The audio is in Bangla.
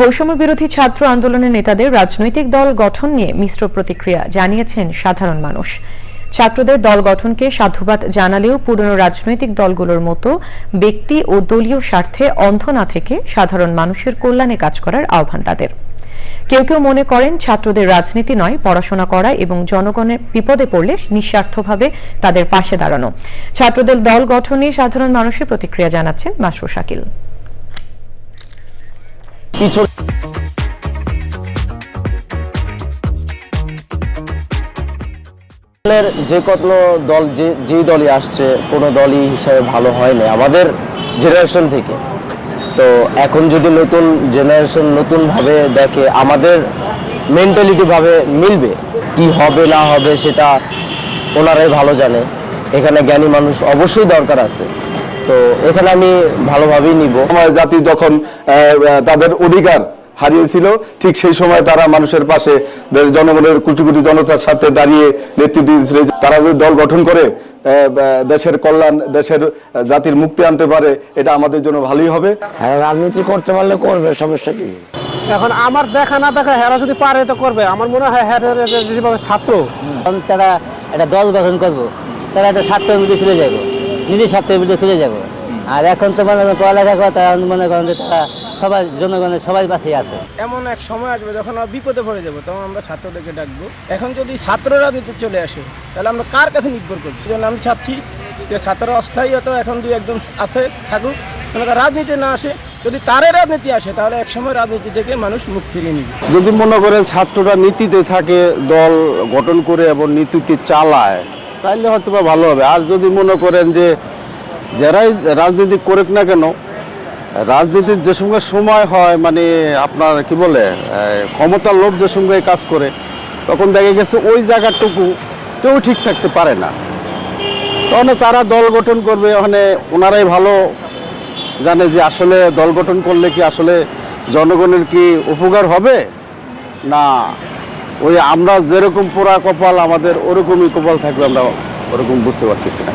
বৈষম্য বিরোধী ছাত্র আন্দোলনের নেতাদের রাজনৈতিক দল গঠন নিয়ে মিশ্র প্রতিক্রিয়া জানিয়েছেন সাধারণ মানুষ। ছাত্রদের দল গঠনকে সাধুবাদ জানালেও পুরনো রাজনৈতিক দলগুলোর মতো ব্যক্তি ও দলীয় স্বার্থে অন্ধ না থেকে সাধারণ মানুষের কল্যাণে কাজ করার আহ্বান তাদের। কেউ কেউ মনে করেন ছাত্রদের রাজনীতি নয়, পড়াশোনা করা এবং জনগণের বিপদে পড়লে নিঃস্বার্থভাবে তাদের পাশে দাঁড়ানো। ছাত্রদের দল গঠন সাধারণ মানুষের প্রতিক্রিয়া জানাচ্ছেন মাসরু শাকিল পিছন। যে কোনো দল, যে দলই আসছে, কোনো দলই হিসাবে ভালো হয় না আমাদের জেনারেশন থেকে। তো এখন যদি নতুন জেনারেশন নতুনভাবে দেখে, আমাদের মেন্টালিটি ভাবে মিলবে, কি হবে, না হবে, সেটা ওনারাই ভালো জানে। এখানে জ্ঞানী মানুষ অবশ্যই দরকার আছে। তো এখানে আমি ভালোভাবেই নিব। আমার জাতি যখন তাদের অধিকার হারিয়েছিল ঠিক সেই সময় তারা মানুষের পাশে জনগণের কোটি কোটি জনতার সাথে দাঁড়িয়ে নেতৃত্ব দিয়েছিল। তারা যদি দল গঠন করে দেশের কল্যাণ দেশের জাতির মুক্তি আনতে পারে এটা আমাদের জন্য ভালোই হবে। হ্যাঁ রাজনীতি করতে পারলে করবে সমস্যা কি? এখন আমার দেখা না দেখা হেরা যদি পারে তো করবে। আমার মনে হয় হ্যাঁ যেভাবে ছাত্র। তখন তারা একটা দল গঠন করব তারা একটা স্বার্থের বিরুদ্ধে চলে যাব। নিজের স্বার্থের বিরুদ্ধে চলে যাবে। আর এখন তো মনে করেন পড়ালেখা করে তারা মনে করেন যে তারা সবাই জনগণের সবাই পাশেই আছে। এমন এক সময় আসবে যখন আমরা বিপদে পড়ে যাব তখন আমরা ছাত্রদেরকে ডাকবো। এখন যদি ছাত্র রাজনীতি চলে আসে তাহলে আমরা কার কাছে নির্ভর করব? জন্য আমি চাচ্ছি যে ছাত্র অস্থায়ী হয়তো এখন দুই একদম আছে থাকুক। মানে তার রাজনীতি না আসে যদি তারে রাজনীতি আসে তাহলে একসময় রাজনীতি থেকে মানুষ মুখ ফিরিয়ে নিবে। যদি মনে করেন ছাত্ররা নীতিতে থাকে দল গঠন করে এবং নীতিতে চালায় তাইলে হয়তো বা ভালো হবে। আর যদি মনে করেন যে যারাই রাজনীতি করুক না কেন, রাজনীতির যে সঙ্গে সময় হয় মানে আপনার কি বলে ক্ষমতার লোভ যে সঙ্গে কাজ করে, তখন দেখা গেছে ওই জায়গাটুকু কেউ ঠিক থাকতে পারে না। তখন তারা দল গঠন করবে, ওখানে ওনারাই ভালো জানে যে আসলে দল গঠন করলে কি আসলে জনগণের কি উপকার হবে? না। ওই আমরা যেরকম পোড়া কপাল আমাদের ওরকমই কপাল থাকবে আমরা ওরকম বুঝতে পারতেছি না।